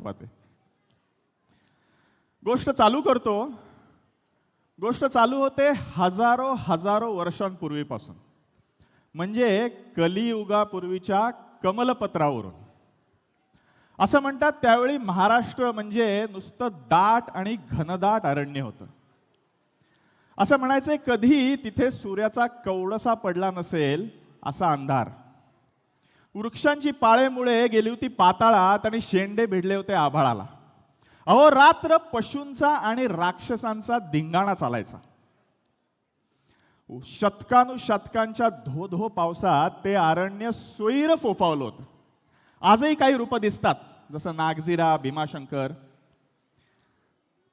पाहते गोष्ट चालू करतो. गोष्ट चालू होते हजारो हजारो वर्षांपूर्वीपासून. म्हणजे कलियुगापूर्वीच्या कमलपत्रावरून. असं म्हणतात त्यावेळी महाराष्ट्र म्हणजे नुसतं दाट आणि घनदाट अरण्य होतं. असं म्हणायचंय कधी तिथे सूर्याचा कवडसा पडला नसेल असा अंधार. वृक्षांची पाळेमुळे गेली होती पाताळात आणि शेंडे भिडले होते आभाळाला. अहो रात्र पशूंचा आणि राक्षसांचा धिंगाणा चालायचा. शतकानुशतकांच्या धो धो पावसात ते अरण्य सोयीर फोफावलं होतं. आजही काही रूप दिसतात जसं नागझिरा भीमाशंकर.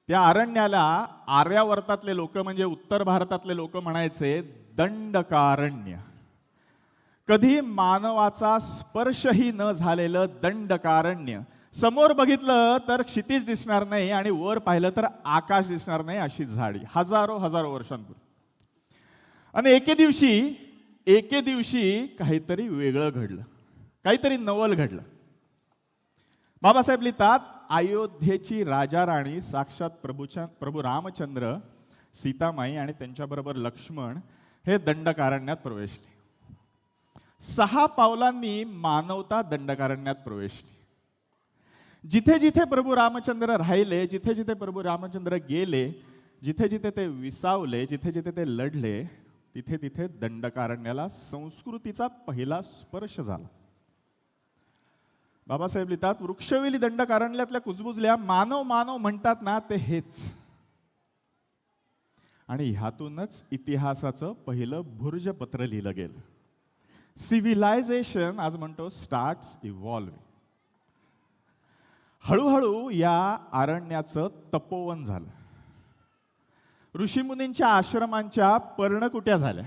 त्या अरण्याला आर्यावर्तातले लोक म्हणजे उत्तर भारतातले लोक म्हणायचे दंडकारण्य. कधी मानवाचा स्पर्शही न झालेलं दंडकारण्य. समोर बघितलं तर क्षितिज दिसणार नाही आणि वर पाहिलं तर आकाश दिसणार नाही अशी झाडी हजारो हजारो वर्षांपूर्वी. आणि एके दिवशी एके दिवशी काहीतरी वेगळं घडलं. काहीतरी नवल घडलं. बाबासाहेब लिहितात अयोध्येची राजा राणी साक्षात प्रभूच्या प्रभू रामचंद्र सीतामाई आणि त्यांच्याबरोबर लक्ष्मण हे दंडकारण्यात प्रवेशले. सहा पावलांनी मानवता दंडकारण्यात प्रवेश जिथे जिथे प्रभू रामचंद्र राहिले जिथे जिथे प्रभू रामचंद्र गेले जिथे जिथे ते विसावले जिथे जिथे ते लढले तिथे तिथे दंडकारण्याला संस्कृतीचा पहिला स्पर्श झाला. बाबासाहेब लिहितात वृक्षवेली दंडकारण्यातल्या कुजबुजल्या मानव मानव म्हणतात ना ते हेच. आणि ह्यातूनच इतिहासाचं पहिलं भुर्जपत्र लिहिलं गेलं. सिव्हिलायझेशन आज म्हणतो स्टार्ट्स इव्हॉल्विंग हळूहळू या आरण्याचं तपोवन झालं. ऋषीमुनींच्या आश्रमांच्या पर्णकुट्या झाल्या.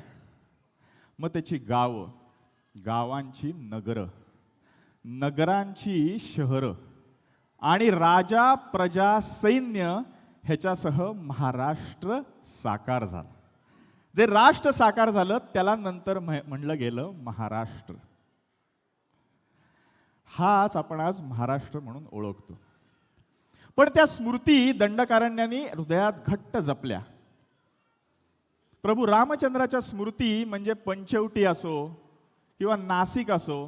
मग त्याची गावं गावांची नगरं नगरांची शहरं आणि राजा प्रजा सैन्य ह्याच्यासह महाराष्ट्र साकार झाला. जे राष्ट्र साकार झालं त्याला नंतर म्ह- म्हणलं गेलं महाराष्ट्र. हाच आपण आज महाराष्ट्र म्हणून ओळखतो. पण त्या स्मृती दंडकारण्यांनी हृदयात घट्ट जपल्या. प्रभू रामचंद्राच्या स्मृती म्हणजे पंचवटी असो किंवा नाशिक असो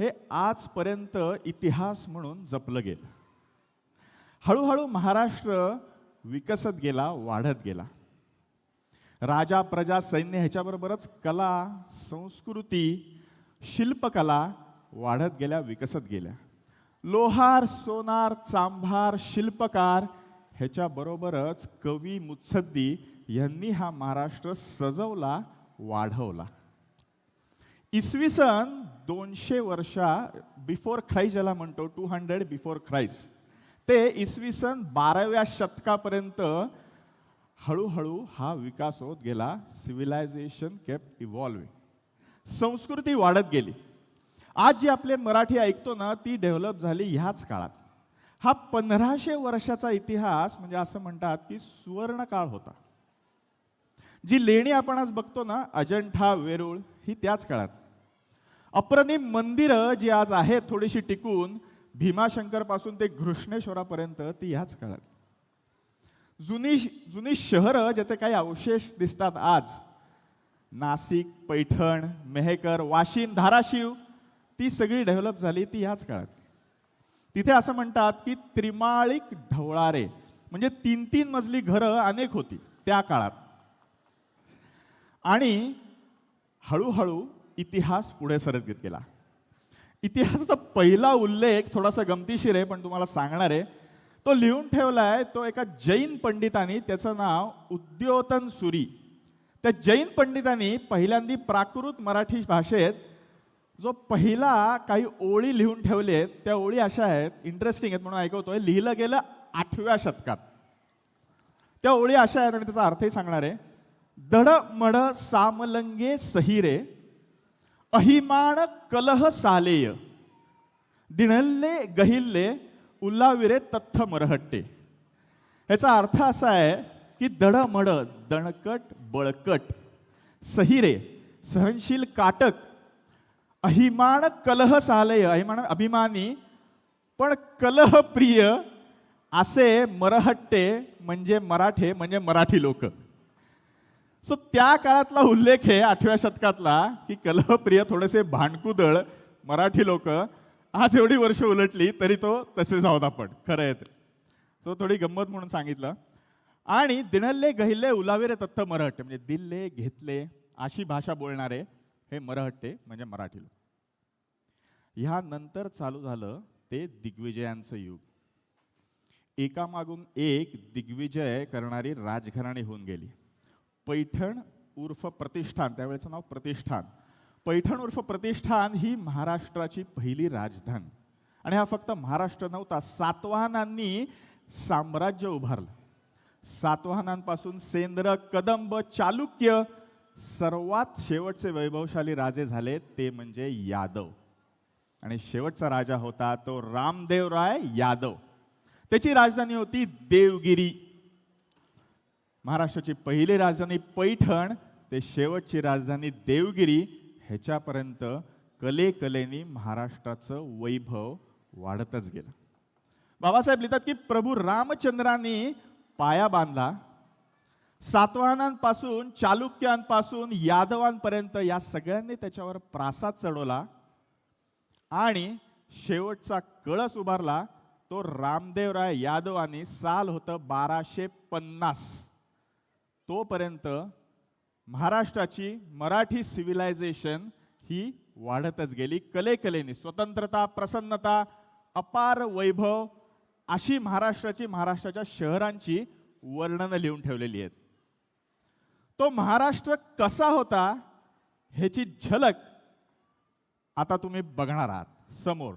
हे आजपर्यंत इतिहास म्हणून जपलं गेलं. हळूहळू महाराष्ट्र विकसत गेला वाढत गेला. राजा प्रजा सैन्य ह्याच्याबरोबरच कला संस्कृती शिल्पकला वाढत गेल्या विकसत गेल्या. लोहार सोनार चांभार शिल्पकार ह्याच्याबरोबरच कवी मुत्सद्दी यांनी हा महाराष्ट्र सजवला वाढवला. इसवी सन दोनशे वर्षा बिफोर ख्राईस्ट ज्याला म्हणतो टू हंड्रेड बिफोर ख्राईस्ट ते इसवी सन बाराव्या शतकापर्यंत हळूहळू हा विकास होत गेला. सिव्हिलायझेशन केप इव्हॉल्विंग संस्कृती वाढत गेली. आज जी आपले मराठी ऐकतो ना ती डेव्हलप झाली ह्याच काळात. हा पंधराशे वर्षाचा इतिहास म्हणजे असं म्हणतात की सुवर्ण काळ होता. जी लेणी आपण आज बघतो ना अजंठा वेरूळ ही त्याच काळात. अप्रतिम मंदिरं जी आज आहेत थोडीशी टिकून भीमाशंकरपासून ते घृष्णेश्वरापर्यंत ती ह्याच काळात. जुनी जुनी शहरं ज्याचे काही अवशेष दिसतात आज. नाशिक पैठण मेहकर वाशिम धाराशिव ती सगळी डेव्हलप झाली ती ह्याच काळात. तिथे असं म्हणतात की त्रिमाळिक ढवळारे म्हणजे तीन तीन मजली घरं अनेक होती त्या काळात. आणि हळूहळू इतिहास पुढे सरत घेत गेला. इतिहासाचा पहिला उल्लेख थोडासा गमतीशीर आहे पण तुम्हाला सांगणार आहे. तो लिहून ठेवलाय तो एका जैन पंडितांनी त्याचं नाव उद्योतन सुरी. त्या जैन पंडितांनी पहिल्यांदी प्राकृत मराठी भाषेत जो पहिला काही ओळी लिहून ठेवले आहेत त्या ओळी अशा आहेत इंटरेस्टिंग आहेत म्हणून ऐकवतोय लिहिलं गेलं आठव्या शतकात. त्या ओळी अशा आहेत आणि त्याचा अर्थही सांगणार आहे. दड मड सामलंगे सहिरे अहिमाण कलह सालेय. दिणल्ले गहिल्ले उल्लाविरे तथ्थ मरहट्टे. ह्याचा अर्थ असा आहे की दडमड दणकट बळकट सहिरे सहनशील काटक अहिमान कलह सालय अहिमान अभिमानी पण कलहप्रिय असे मरहट्टे म्हणजे मराठे म्हणजे मराठी लोक. सो त्या काळातला उल्लेख आहे आठव्या शतकातला की कलहप्रिय थोडेसे भांडकुदळ मराठी लोक आज एवढी वर्ष उलटली तरी तो तसेच आहोत आपण. खरं आहे ते. सो थोडी गंमत म्हणून सांगितलं. आणि दिणल्ले गहिले उलावे रे तत्त मराठे म्हणजे दिल्ले घेतले अशी भाषा बोलणारे हे मराठे म्हणजे मराठी लोक. ह्या नंतर चालू झालं ते दिग्विजयांचं युग. एकामागून एक दिग्विजय करणारी राजघराणी होऊन गेली. पैठण उर्फ प्रतिष्ठान त्यावेळेचं नाव प्रतिष्ठान. पैठण उर्फ प्रतिष्ठान ही महाराष्ट्राची पहिली राजधानी. आणि हा फक्त महाराष्ट्र नव्हता सातवाहनांनी साम्राज्य उभारलं. सातवाहनांपासून सेंद्र कदंब चालुक्य सर्वात शेवटचे वैभवशाली राजे झाले ते म्हणजे यादव. आणि शेवटचा राजा होता तो रामदेवराय यादव. त्याची राजधानी होती देवगिरी. महाराष्ट्राची पहिली राजधानी पैठण ते शेवटची राजधानी देवगिरी. ह्याच्यापर्यंत कलेकलेनी महाराष्ट्राचं वैभव वाढतच गेलं. बाबासाहेब लिहितात की प्रभू रामचंद्रांनी पाया बांधला. सातवाहनांपासून चालुक्यांपासून यादवांपर्यंत या सगळ्यांनी त्याच्यावर प्रासाद चढवला आणि शेवटचा कळस उभारला. तो रामदेवराय यादवांनी साल होतं बाराशे पन्नास. तोपर्यंत महाराष्ट्राची मराठी सिव्हिलायझेशन ही वाढतच गेली. कलेकलेने स्वतंत्रता प्रसन्नता अपार वैभव अशी महाराष्ट्राची महाराष्ट्राच्या शहरांची वर्णनं लिहून ठेवलेली आहेत. तो महाराष्ट्र कसा होता ह्याची झलक आता तुम्ही बघणार आहात समोर.